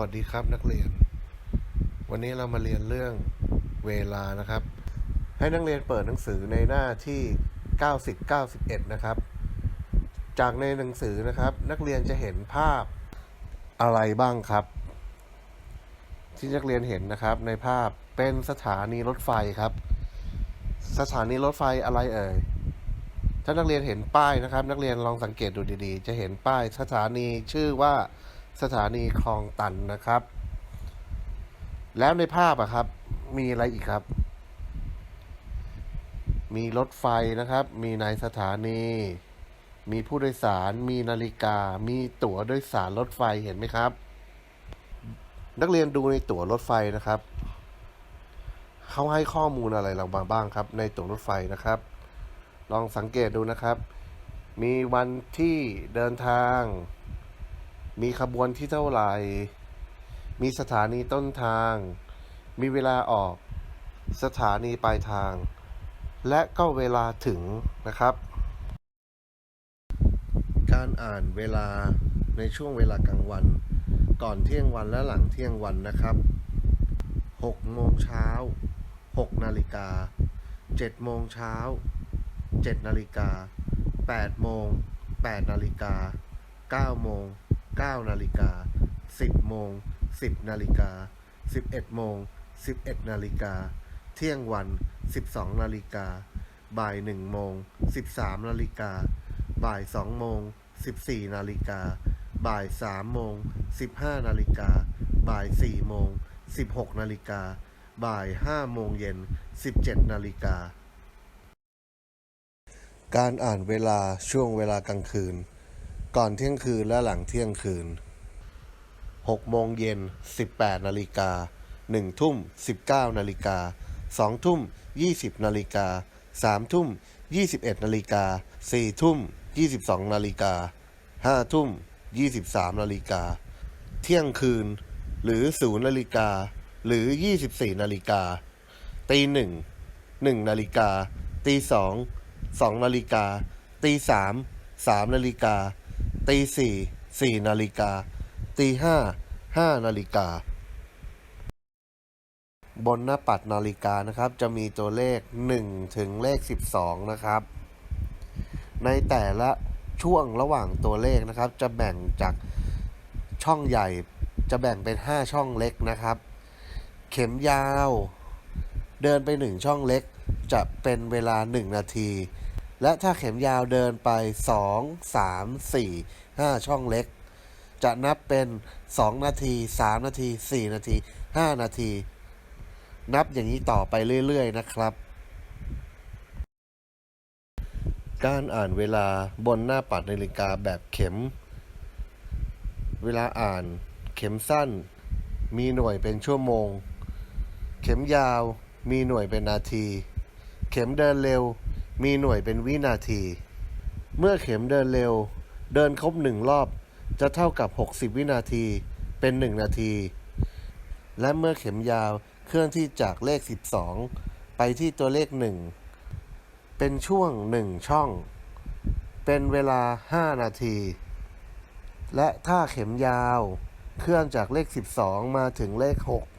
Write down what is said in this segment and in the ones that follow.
วัสดีครับนักเรียน วันนี้เรามาเรียนเรื่องเวลานะครับ ให้นักเรียนเปิดหนังสือในหน้าที่ 90 91 นะครับ จากในหนังสือนะครับ นักเรียนจะเห็นภาพอะไรบ้างครับ ที่นักเรียนเห็นนะครับ ในภาพเป็นสถานีรถไฟครับ สถานีรถไฟอะไรเอ่ยถ้านักเรียนเห็นป้ายนะครับ นักเรียนลองสังเกตดูดีๆ จะเห็นป้ายสถานีชื่อว่า สถานีคลองตันนะครับ แล้วในภาพอะครับ มีอะไรอีกครับ มีรถไฟนะครับ มีในสถานี มีผู้โดยสาร มีนาฬิกา มีตั๋วโดยสารรถไฟเห็นไหมครับ นักเรียนดูในตั๋วรถไฟนะครับเขาให้ข้อมูลอะไรเรามาบ้างครับ ในตั๋วรถไฟนะครับ ลองสังเกตดูนะครับ มีวันที่เดินทาง มีขบวนที่เท่าไหร่ มีสถานีต้นทาง มีเวลาออก สถานีปลายทาง และก็เวลาถึงนะครับ การอ่านเวลาในช่วงเวลากลางวัน ก่อนเที่ยงวันและหลังเที่ยงวันนะครับ6โมงเช้า6นาฬิกา7โมงเช้า7นาฬิกา8โมง8นาฬิกา9โมง 9นาฬิกา10โมง10นาฬิกา11โมง11นาฬิกาเที่ยงวัน 12นาฬิกาบ่าย1โมง13นาฬิกาบ่าย2โมง14นาฬิกาบ่าย3โมง15นาฬิกาบ่าย4โมง16นาฬิกาบ่าย5โมงเย็น17นาฬิกาการอ่านเวลาช่วงเวลากลางคืน ก่อนเที่ยงคืนและหลังเที่ยงคืน 6 โมงเย็น 18 นาฬิกา 1 ทุ่ม 19 นาฬิกา 2 ทุ่ม 20 นาฬิกา 3 ทุ่ม 21 นาฬิกา 4 ทุ่ม 22 นาฬิกา 5 ทุ่ม 23 นาฬิกา เที่ยงคืน หรือ 0 นาฬิกา หรือ 24 นาฬิกา ตีหนึ่ง1นาฬิกา ตีสอง2นาฬิกา ตีสาม3นาฬิกา ตีสี่4นาฬิกา ตีห้า5นาฬิกา บนหน้าปัดนาฬิกานะครับ จะมีตัวเลข 1 ถึงเลข 12 นะครับ ในแต่ละช่วงระหว่างตัวเลขนะครับ จะแบ่งจากช่องใหญ่จะแบ่งเป็น 5 ช่องเล็กนะครับ เข็มยาว เดินไป 1 ช่องเล็ก จะเป็นเวลา 1 นาที และถ้าเข็มยาวเดินไป 2 3 4 5 ช่องเล็ก จะนับเป็น 2 นาที 3 นาที 4 นาที 5 นาที นับอย่างนี้ต่อไปเรื่อย ๆ นะครับ การอ่านเวลาบนหน้าปัดนาฬิกาแบบเข็ม เวลาอ่านเข็มสั้น มีหน่วยเป็นชั่วโมง เข็มยาวมีหน่วยเป็นนาที เข็มเดินเร็ว มีหน่วยเป็นวินาที เมื่อเข็มเดินเร็ว เดินครบหนึ่งรอบ จะเท่ากับ 60 วินาทีเป็น1นาที และเมื่อเข็มยาวเคลื่อนที่จากเลข 12 ไปที่ตัวเลข1เป็นช่วง1ช่อง เป็นเวลา 5 นาที และถ้าเข็มยาวเคลื่อนจากเลข 12 มาถึงเลข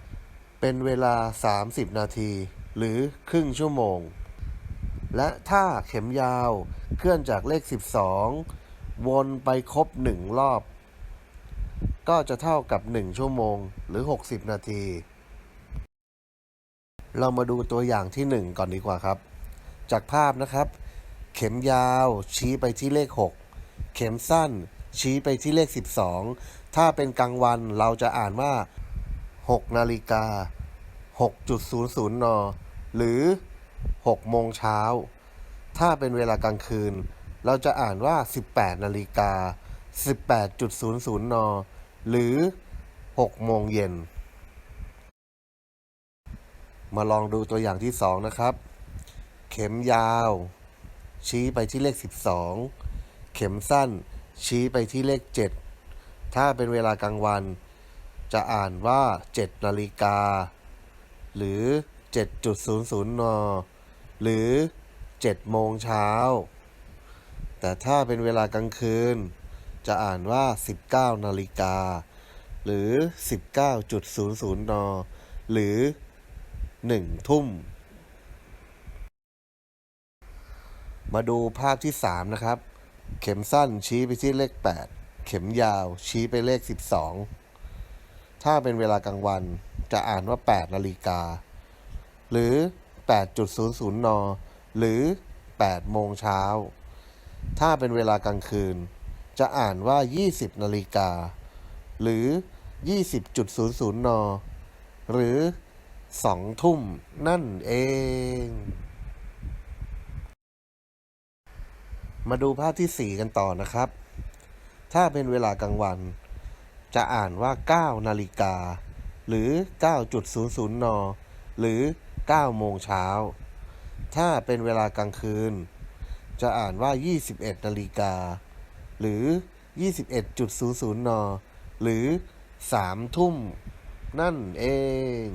6 เป็นเวลา 30 นาที หรือครึ่งชั่วโมง และถ้าเข็มยาวเคลื่อนจากเลข 12 วนไปครบ 1 รอบ ก็จะเท่ากับ 1 ชั่วโมงหรือ 60 นาที เรามาดูตัวอย่างที่ 1 ก่อนดีกว่าครับ จากภาพนะครับ เข็มยาวชี้ไปที่เลข 6 เข็มสั้นชี้ไปที่เลข 12 ถ้าเป็นกลางวันเราจะอ่านว่า 6 นาฬิกา 6.00 น หรือ 6 โมงเช้า ถ้าเป็นเวลากลางคืน เราจะอ่านว่า 18 นาฬิกา 18.00 น หรือ 6 โมงเย็น มาลองดูตัวอย่างที่ 2 นะครับ เข็มยาว ชี้ไปที่เลข 12 เข็มสั้น ชี้ไปที่เลข 7 ถ้าเป็นเวลากลางวัน จะอ่านว่า 7 นาฬิกา หรือ 7.00 น หรือ 7 โมงเช้า แต่ถ้าเป็นเวลากลางคืน จะอ่านว่า 19 นาฬิกา หรือ 19.00 น หรือ 1 ทุ่ม มาดูภาพที่ 3 นะครับ เข็มสั้นชี้ไปที่เลข 8 เข็มยาวชี้ไปเลข 12 ถ้าเป็นเวลากลางวันจะอ่านว่า 8 นาฬิกา หรือ 8.00 น หรือ 8 โมงเช้า ถ้าเป็นเวลากลางคืน จะอ่านว่า 20 นาฬิกา หรือ 20.00 น หรือ 2 ทุ่มนั่นเอง มาดูภาพที่ 4 กันต่อนะครับ ถ้าเป็นเวลากลางวัน จะอ่านว่า 9 นาฬิกา หรือ 9.00 น หรือ 9 โมงเช้า ถ้าเป็นเวลากลางคืน จะอ่านว่า 21 นาฬิกา หรือ 21.00 น หรือ 3 ทุ่ม นั่นเอง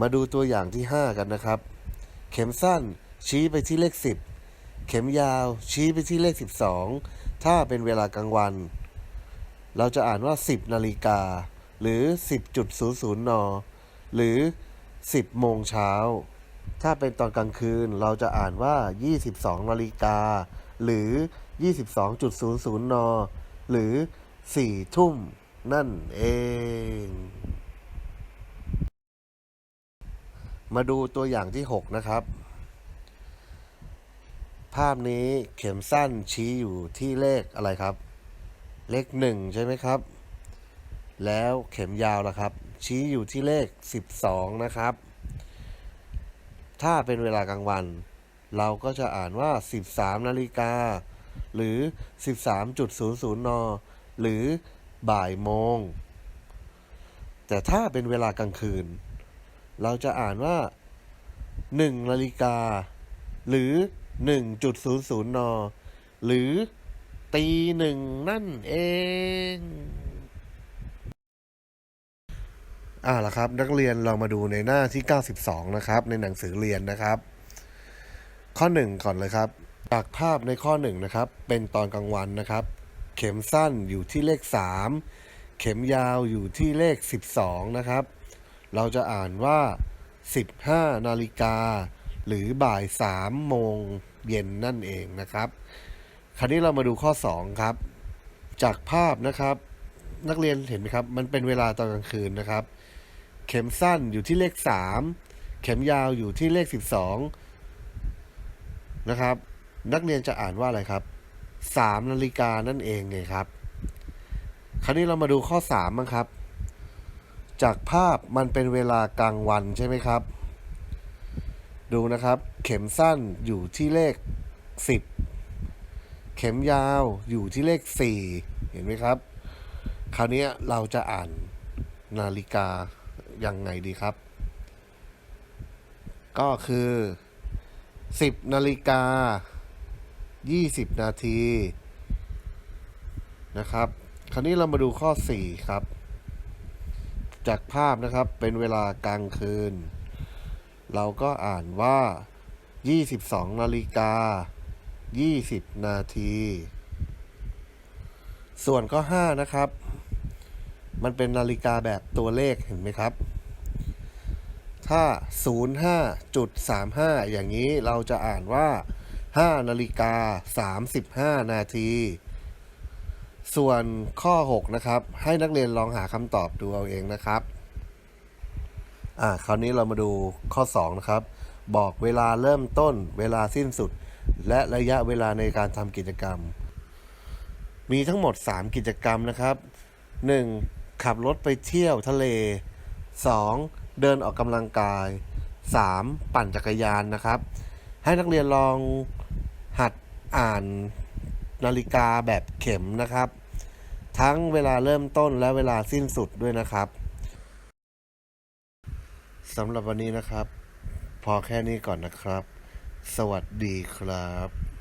มาดูตัวอย่างที่ 5 กันนะครับ เข็มสั้นชี้ไปที่เลข 10 เข็มยาวชี้ไปที่เลข 12 ถ้าเป็นเวลากลางวัน เราจะอ่านว่า 10 นาฬิกา หรือ 10.00 น หรือ 10 โมงเช้า ถ้าเป็นตอนกลางคืนเราจะอ่านว่า 22นาฬิกา หรือ 22.00 น หรือ 4 ทุ่ม นั่นเอง มาดูตัวอย่างที่ 6 นะครับ ภาพนี้เข็มสั้นชี้อยู่ที่เลขอะไรครับ เลขหนึ่งใช่ไหมครับ แล้วเข็มยาวล่ะครับ ชี้อยู่ที่เลข 12 นะครับ ถ้าเป็นเวลากลางวัน เราก็จะอ่านว่า 13 นาฬิกา หรือ 13.00 น หรือบ่ายโมง แต่ถ้าเป็นเวลากลางคืน เราจะอ่านว่า 1 นาฬิกา หรือ 1.00 น หรือตีหนึ่งนั่นเอง อ่าละครับ นักเรียนเรามาดูในหน้าที่ 92 นะครับ ในหนังสือเรียนนะครับ ข้อ 1 ก่อนเลยครับ จากภาพในข้อ 1 นะครับ เป็นตอนกลางวันนะครับ เข็มสั้นอยู่ที่เลข 3 เข็มยาวอยู่ที่เลข 12 นะครับ เราจะอ่านว่า 15 นาฬิกา หรือบ่าย 3 โมงเย็นนั่นเองนะครับ คราวนี้เรามาดูข้อ 2 ครับ จากภาพนะครับ นักเรียนเห็นไหมครับ มันเป็นเวลาตอนกลางคืนนะครับ เข็มสั้นอยู่ที่เลข 3 เข็มยาวอยู่ที่เลข 12 นะครับ นักเรียนจะอ่านว่าอะไรครับ3นาฬิกานั่นเองไงครับ คราวนี้เรามาดูข้อ3บ้งครับ จากภาพมันเป็นเวลากลางวันใช่ไหมครับ ดูนะครับ เข็มสั้นอยู่ที่เลข 10 เข็มยาวอยู่ที่เลข 4 เห็นไหมครับ คราวนี้เราจะอ่านนาฬิกา ยังไงดีครับ ก็คือ 10นาฬิกา 20 นาทีนะครับ คราวนี้เรามาดูข้อ 4 ครับ จากภาพนะครับเป็นเวลากลางคืน เราก็อ่านว่า 22นาฬิกา 20 นาที ส่วนข้อ 5 นะครับ มันเป็นนาฬิกาแบบตัวเลขเห็นไหมครับ ถ้า 05.35 อย่างนี้เราจะอ่านว่า 5 นาฬิกา 35 นาที ส่วนข้อ 6 นะครับ ให้นักเรียนลองหาคำตอบดูเอาเองนะครับ อ่า คราวนี้เรามาดูข้อ 2 นะครับ บอกเวลาเริ่มต้น เวลาสิ้นสุด และระยะเวลาในการทำกิจกรรม มีทั้งหมด 3 กิจกรรมนะครับ 1. ขับรถไปเที่ยวทะเล 2. เดินออกกำลังกาย 3. ปั่นจักรยานนะครับ ให้นักเรียนลองหัดอ่านนาฬิกาแบบเข็มนะครับ ทั้งเวลาเริ่มต้นและเวลาสิ้นสุดด้วยนะครับสำหรับวันนี้นะครับ พอแค่นี้ก่อนนะครับ สวัสดีครับ